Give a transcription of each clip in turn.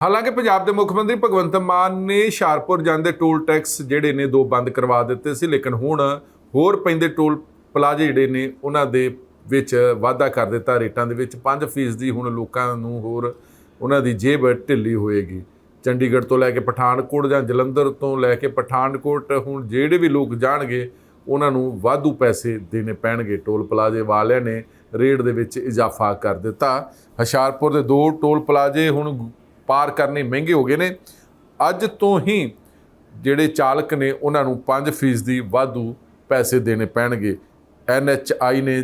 ਹਾਲਾਂਕਿ ਪੰਜਾਬ ਦੇ ਮੁੱਖ ਮੰਤਰੀ ਭਗਵੰਤ ਮਾਨ ਨੇ ਹੁਸ਼ਿਆਰਪੁਰ ਜਾਂਦੇ ਟੋਲ ਟੈਕਸ ਜਿਹੜੇ ਨੇ ਦੋ ਬੰਦ ਕਰਵਾ ਦਿੱਤੇ ਸੀ, ਲੇਕਿਨ ਹੁਣ ਹੋਰ ਪੈਂਦੇ ਟੋਲ ਪਲਾਜ਼ੇ ਜਿਹੜੇ ਨੇ ਉਹਨਾਂ ਦੇ ਵਿੱਚ ਵਾਧਾ ਕਰ ਦਿੱਤਾ। ਰੇਟਾਂ ਦੇ ਵਿੱਚ 5% ਦੀ ਹੁਣ ਲੋਕਾਂ ਨੂੰ ਹੋਰ ਉਹਨਾਂ ਦੀ ਜੇਬ ਢਿੱਲੀ ਹੋਏਗੀ। ਚੰਡੀਗੜ੍ਹ ਤੋਂ ਲੈ ਕੇ ਪਠਾਨਕੋਟ ਜਾਂ ਜਲੰਧਰ ਤੋਂ ਲੈ ਕੇ ਪਠਾਨਕੋਟ ਹੁਣ ਜਿਹੜੇ ਵੀ ਲੋਕ ਜਾਣਗੇ, ਉਹਨਾਂ ਨੂੰ ਵਾਧੂ ਪੈਸੇ ਦੇਣੇ ਪੈਣਗੇ। ਟੋਲ ਪਲਾਜ਼ੇ ਵਾਲਿਆਂ ਨੇ ਰੇਟ ਦੇ ਵਿੱਚ ਇਜ਼ਾਫਾ ਕਰ ਦਿੱਤਾ। ਹੁਸ਼ਿਆਰਪੁਰ ਦੇ ਦੋ ਟੋਲ ਪਲਾਜ਼ੇ ਹੁਣ ਪਾਰ ਕਰਨੇ ਮਹਿੰਗੇ ਹੋ ਗਏ ਨੇ। ਅੱਜ ਤੋਂ ਹੀ ਜਿਹੜੇ ਚਾਲਕ ਨੇ, ਉਹਨਾਂ ਨੂੰ 5% ਦੀ ਵਾਧੂ ਪੈਸੇ ਦੇਣੇ ਪੈਣਗੇ। ਐਨਐਚਆਈ ਨੇ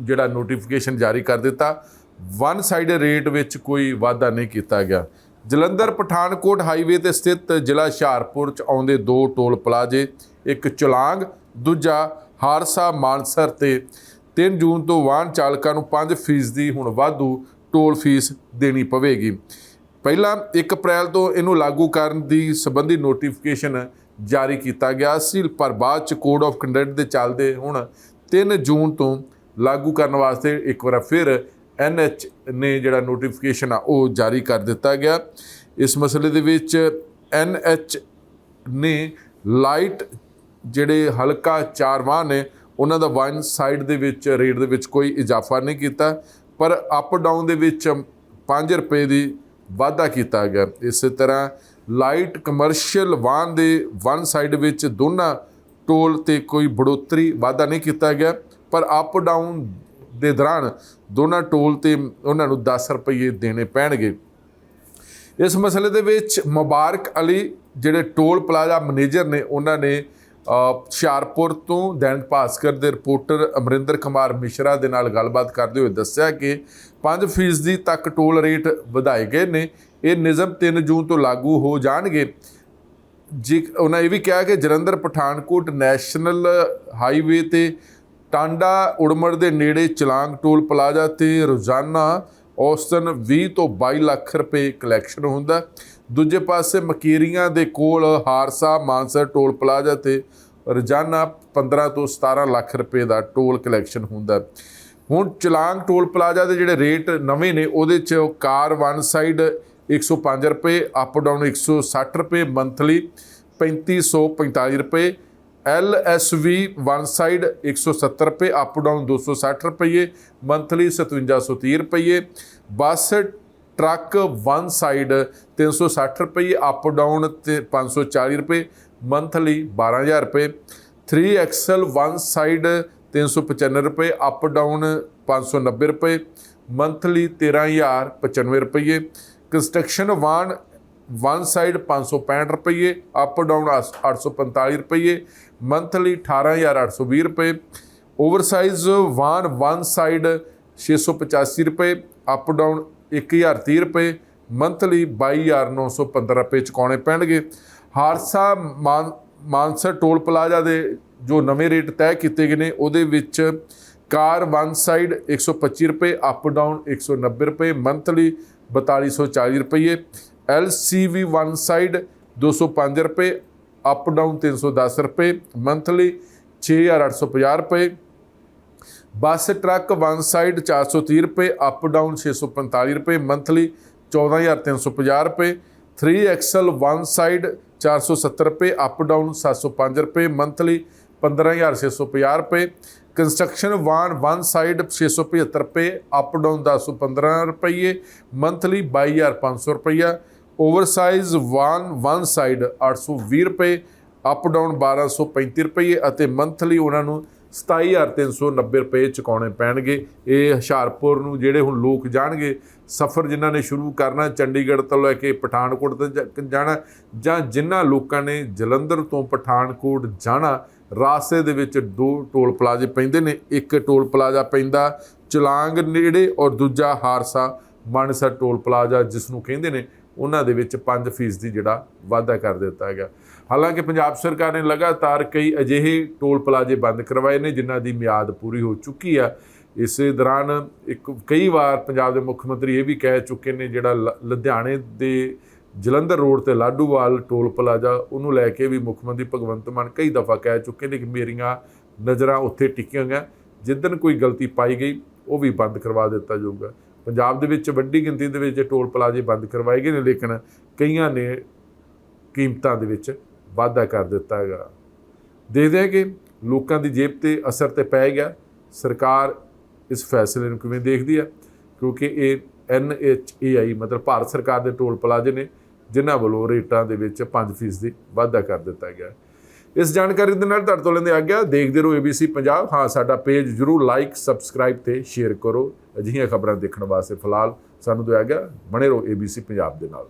ਜਿਹੜਾ ਨੋਟੀਫਿਕੇਸ਼ਨ ਜਾਰੀ ਕਰ ਦਿੱਤਾ। ਵਨ ਸਾਈਡ ਰੇਟ ਵਿੱਚ ਕੋਈ ਵਾਧਾ ਨਹੀਂ ਕੀਤਾ ਗਿਆ। ਜਲੰਧਰ, ਪਠਾਨਕੋਟ ਹਾਈਵੇ ਤੇ ਸਥਿਤ ਜ਼ਿਲ੍ਹਾ ਹੁਸ਼ਿਆਰਪੁਰ ਚ ਆਉਂਦੇ ਦੋ ਟੋਲ ਪਲਾਜ਼ੇ, ਇੱਕ ਚੁਲਾਂਗ, ਦੂਜਾ ਹਾਰਸਾ ਮਾਨਸਰ ਤੇ 3 ਜੂਨ ਤੋਂ ਵਾਹਨ ਚਾਲਕਾਂ ਨੂੰ 5% ਦੀ ਹੁਣ ਵਾਧੂ ਟੋਲ ਫੀਸ ਦੇਣੀ ਪਵੇਗੀ। ਪਹਿਲਾਂ 1 ਅਪ੍ਰੈਲ ਤੋਂ ਇਹਨੂੰ ਲਾਗੂ ਕਰਨ ਦੀ ਸੰਬੰਧੀ ਨੋਟੀਫਿਕੇਸ਼ਨ ਜਾਰੀ ਕੀਤਾ ਗਿਆ ਸੀ, ਪਰ ਬਾਅਦ ਚ ਕੋਡ ਆਫ ਕੰਡਕਟ ਦੇ ਚੱਲਦੇ ਹੁਣ 3 ਜੂਨ ਤੋਂ ਲਾਗੂ ਕਰਨ ਵਾਸਤੇ ਇੱਕ ਵਾਰ ਫਿਰ ਐਨਐਚ ਨੇ ਜਿਹੜਾ ਨੋਟੀਫਿਕੇਸ਼ਨ ਆ, ਉਹ ਜਾਰੀ ਕਰ ਦਿੱਤਾ ਗਿਆ। ਇਸ ਮਸਲੇ ਦੇ ਵਿੱਚ ਐਨਐਚ ਨੇ ਲਾਈਟ ਜਿਹੜੇ ਹਲਕਾ ਚਾਰ ਵਾਹਨ ਨੇ, ਉਹਨਾਂ ਦਾ ਵਨ ਸਾਈਡ ਦੇ ਵਿੱਚ ਰੇਟ ਦੇ ਵਿੱਚ ਕੋਈ ਇਜ਼ਾਫਾ ਨਹੀਂ ਕੀਤਾ, ਪਰ ਅਪ ਡਾਊਨ ਦੇ ਵਿੱਚ 5 ਰੁਪਏ ਦੀ ਵਾਧਾ ਕੀਤਾ ਗਿਆ। ਇਸੇ ਤਰ੍ਹਾਂ ਲਾਈਟ ਕਮਰਸ਼ੀਅਲ ਵਾਹਨ ਦੇ ਵਨ ਸਾਈਡ ਵਿੱਚ ਦੋਨਾਂ ਟੋਲ ਤੇ ਕੋਈ ਬੜੋਤਰੀ ਵਾਧਾ ਨਹੀਂ ਕੀਤਾ ਗਿਆ, ਪਰ ਅਪ ਡਾਊਨ ਦੇ ਦੌਰਾਨ ਦੋਨਾਂ ਟੋਲ ਤੇ ਉਹਨਾਂ ਨੂੰ 10 ਰੁਪਏ ਦੇਣੇ ਪੈਣਗੇ। ਇਸ ਮਸਲੇ ਦੇ ਵਿੱਚ ਮੁਬਾਰਕ ਅਲੀ, ਜਿਹੜੇ ਟੋਲ ਪਲਾਜ਼ਾ ਮੈਨੇਜਰ ਨੇ, ਉਹਨਾਂ ਨੇ ਹੁਸ਼ਿਆਰਪੁਰ ਤੋਂ ਦੈਨਿਕ ਭਾਸਕਰ ਦੇ ਰਿਪੋਰਟਰ ਅਮਰਿੰਦਰ ਕੁਮਾਰ ਮਿਸ਼ਰਾ ਦੇ ਨਾਲ ਗੱਲਬਾਤ ਕਰਦੇ ਹੋਏ ਦੱਸਿਆ ਕਿ 5% ਤੱਕ ਟੋਲ ਰੇਟ ਵਧਾਏ ਗਏ ਨੇ। ਇਹ ਨਿਯਮ 3 ਜੂਨ ਤੋਂ ਲਾਗੂ ਹੋ ਜਾਣਗੇ। ਜੀ ਉਹਨਾਂ ਇਹ ਵੀ ਕਿਹਾ ਕਿ ਜਲੰਧਰ, ਪਠਾਨਕੋਟ ਨੈਸ਼ਨਲ ਹਾਈਵੇ ਤੇ ਟਾਂਡਾ ਉੜਮੜ ਦੇ ਨੇੜੇ ਚਲਾਂਗ ਟੋਲ ਪਲਾਜ਼ਾ ਤੇ ਰੋਜ਼ਾਨਾ ਔਸਤਨ 20 ਤੋਂ 22 ਲੱਖ ਰੁਪਏ ਕਲੈਕਸ਼ਨ ਹੁੰਦਾ। ਦੂਜੇ ਪਾਸੇ ਮਕੀਰੀਆਂ ਦੇ ਕੋਲ ਹਾਰਸਾ ਮਾਨਸਰ ਟੋਲ ਪਲਾਜ਼ਾ ਤੇ ਰੋਜ਼ਾਨਾ 15 ਤੋਂ 17 ਲੱਖ ਰੁਪਏ ਦਾ ਟੋਲ ਕਲੈਕਸ਼ਨ ਹੁੰਦਾ। ਹੁਣ ਚਲਾਂਗ ਟੋਲ ਪਲਾਜ਼ਾ ਦੇ ਜਿਹੜੇ ਰੇਟ ਨਵੇਂ ਨੇ, ਉਹਦੇ ਚ ਕਾਰ ਵਨ ਸਾਈਡ 105 ਰੁਪਏ, ਅਪ ਡਾਊਨ 160 ਰੁਪਏ ਮੰਥਲੀ 3545 ਰੁਪਏ L S V one side 170 ਰੁਪਏ ਅਪ ਡਾਊਨ 260 ਰੁਪਏ ਮੰਥਲੀ 5730 ਰੁਪਏ ਬੱਸ ਟਰੱਕ ਵਨ ਸਾਈਡ 360 ਰੁਪਏ ਅਪ ਡਾਊਨ ਤੇ 540 ਰੁਪਏ ਮੰਥਲੀ 12000 ਰੁਪਏ 3 ਐਕਸਲ ਵਨ ਸਾਈਡ 395 ਰੁਪਏ ਅਪ ਡਾਊਨ 590 ਰੁਪਏ ਮੰਥਲੀ 13095 ਰੁਪਏ ਕੰਸਟਰਕਸ਼ਨ ਵਾਨ ਵਨ ਸਾਈਡ 565 ਰੁਪਏ। ਅਪ ਡਾਊਨ 845 ਰੁਪਏ ਮੰਥਲੀ 18820 ਰੁਪਏ ਓਵਰਸਾਈਜ਼ ਵਾਨ ਵਨ ਸਾਈਡ 685 ਰੁਪਏ ਅਪ ਡਾਊਨ 1030 ਰੁਪਏ ਮੰਥਲੀ 22915 ਰੁਪਏ ਚੁਕਾਉਣੇ ਪੈਣਗੇ। ਹਾਰਸਾ ਮਾਨ ਮਾਨਸਰ ਟੋਲ ਪਲਾਜ਼ਾ ਦੇ ਜੋ ਨਵੇਂ ਰੇਟ ਤੈਅ ਕੀਤੇ ਗਏ ਨੇ, ਉਹਦੇ ਵਿੱਚ ਕਾਰ ਵਨ ਸਾਈਡ 125 ਰੁਪਏ ਅਪ ਡਾਊਨ 190 ਰੁਪਏ ਮੰਥਲੀ 4240 ਰੁਪਏ LCV ਵਨ ਸਾਈਡ 205 ਰੁਪਏ ਅਪ ਡਾਊਨ 310 ਰੁਪਏ ਮੰਥਲੀ 6850 ਰੁਪਏ ਬੱਸ ਟਰੱਕ ਵਨ ਸਾਈਡ 430 ਰੁਪਏ ਅਪ ਡਾਊਨ 645 ਰੁਪਏ ਮੰਥਲੀ 14350 ਰੁਪਏ 3 ਐਕਸਲ ਵਨ ਸਾਈਡ 470 ਰੁਪਏ ਅਪ ਡਾਊਨ 705 ਰੁਪਏ ਮੰਥਲੀ 15650 ਰੁਪਏ ਕੰਸਟਰਕਸ਼ਨ ਵਾਨ ਵਨ ਸਾਈਡ 675 ਰੁਪਏ ਅਪ ਡਾਊਨ 1015 ਰੁਪਏ ਮੰਥਲੀ 22500 ਰੁਪਏ ਓਵਰਸਾਈਜ਼ ਵਾਨ ਵਨ ਸਾਈਡ 820 ਰੁਪਏ ਅਪ ਡਾਊਨ 1235 ਰੁਪਏ ਅਤੇ ਮੰਥਲੀ ਉਹਨਾਂ ਨੂੰ 27390 ਰੁਪਏ ਚੁਕਾਉਣੇ ਪੈਣਗੇ। ਇਹ ਹੁਸ਼ਿਆਰਪੁਰ ਨੂੰ ਜਿਹੜੇ ਹੁਣ ਲੋਕ ਜਾਣਗੇ, ਸਫ਼ਰ ਜਿਨ੍ਹਾਂ ਨੇ ਸ਼ੁਰੂ ਕਰਨਾ, ਚੰਡੀਗੜ੍ਹ ਤੋਂ ਲੈ ਕੇ ਪਠਾਨਕੋਟ ਤੱਕ ਜਾਣਾ, ਜਾਂ ਜਿਨ੍ਹਾਂ ਲੋਕਾਂ ਨੇ ਜਲੰਧਰ ਤੋਂ ਪਠਾਨਕੋਟ ਜਾਣਾ, ਰਾਸਤੇ ਦੇ ਵਿੱਚ ਦੋ ਟੋਲ ਪਲਾਜ਼ੇ ਪੈਂਦੇ ਨੇ। ਇੱਕ ਟੋਲ ਪਲਾਜ਼ਾ ਪੈਂਦਾ ਚਲਾਂਗ ਨੇੜੇ ਔਰ ਦੂਜਾ ਹਾਰਸਾ ਮਾਨਸਾ ਟੋਲ ਪਲਾਜ਼ਾ, ਜਿਸ ਨੂੰ ਕਹਿੰਦੇ ਨੇ ਉਹਨਾਂ ਦੇ ਵਿੱਚ 5% ਦੀ ਜਿਹੜਾ ਵਾਧਾ ਕਰ ਦਿੱਤਾ ਗਿਆ ਹਾਲਾਂਕਿ ਪੰਜਾਬ ਸਰਕਾਰ ਨੇ ਲਗਾਤਾਰ ਕਈ ਅਜਿਹੇ ਟੋਲ ਪਲਾਜ਼ੇ ਬੰਦ ਕਰਵਾਏ ਨੇ, ਜਿਨ੍ਹਾਂ ਦੀ ਮਿਆਦ ਪੂਰੀ ਹੋ ਚੁੱਕੀ ਆ। ਇਸੇ ਦੌਰਾਨ ਇੱਕ, ਕਈ ਵਾਰ ਪੰਜਾਬ ਦੇ ਮੁੱਖ ਮੰਤਰੀ ਇਹ ਵੀ ਕਹਿ ਚੁੱਕੇ ਨੇ, ਜਿਹੜਾ ਲ- ਲੁਧਿਆਣੇ ਦੇ ਜਲੰਧਰ ਰੋਡ ਤੇ ਲਾਡੂਵਾਲ ਟੋਲ ਪਲਾਜ਼ਾ, ਉਹਨੂੰ ਲੈ ਕੇ ਵੀ ਮੁੱਖ ਮੰਤਰੀ ਭਗਵੰਤ ਮਾਨ ਕਈ ਦਫਾ ਕਹਿ ਚੁੱਕੇ ਨੇ ਕਿ ਮੇਰੀਆਂ ਨਜ਼ਰਾਂ ਉੱਥੇ ਟਿਕੀਆਂ ਗਈਆਂ। ਜਿੱਦਨ ਕੋਈ ਗਲਤੀ ਪਾਈ ਗਈ, ਉਹ ਵੀ ਬੰਦ ਕਰਵਾ ਦਿੱਤਾ ਜਾਊਗਾ। ਪੰਜਾਬ ਦੇ ਵਿੱਚ ਵੱਡੀ ਗਿਣਤੀ ਦੇ ਵਿੱਚ ਟੋਲ ਪਲਾਜ਼ੇ ਬੰਦ ਕਰਵਾਏ ਗਏ ਨੇ, ਲੇਕਿਨ ਕਈਆਂ ਨੇ ਕੀਮਤਾਂ ਦੇ ਵਿੱਚ ਵਾਧਾ ਕਰ ਦਿੱਤਾ ਹੈਗਾ। ਦੇਖਦੇ ਹਾਂ ਕਿ ਲੋਕਾਂ ਦੀ ਜੇਬ ਤੇ ਅਸਰ ਤੇ ਪੈ ਗਿਆ। ਸਰਕਾਰ ਇਸ ਫੈਸਲੇ ਨੂੰ ਕਿਵੇਂ ਦੇਖਦੀ ਹੈ ਕਿਉਂਕਿ ਇਹ NHAI ਮਤਲਬ ਭਾਰਤ ਸਰਕਾਰ ਦੇ ਟੋਲ ਪਲਾਜ਼ੇ ਨੇ, ਜਿਨ੍ਹਾਂ ਵੱਲੋਂ ਰੇਟਾਂ ਦੇ ਵਿੱਚ 5% ਦੀ ਵਾਧਾ ਕਰ ਦਿੱਤਾ ਗਿਆ। ਇਸ ਜਾਣਕਾਰੀ ਦੇ ਨਾਲ ਤੁਹਾਡੇ ਤੋਂ ਲੈਂਦੇ ਆ ਗਿਆ ਦੇਖਦੇ ਰਹੋ ABC ਪੰਜਾਬ। ਹਾਂ, ਸਾਡਾ ਪੇਜ ਜਰੂਰ ਲਾਈਕ ਸਬਸਕ੍ਰਾਈਬ ਤੇ ਸ਼ੇਅਰ ਕਰੋ। ਅਜਿਹੀਆਂ ਖਬਰਾਂ ਦੇਖਣ ਵਾਸਤੇ ਫਿਲਹਾਲ ਸਾਨੂੰ ਦਿਆ ਗਿਆ ਬਣੇ ਰਹੋ ABC ਪੰਜਾਬ ਦੇ ਨਾਲ।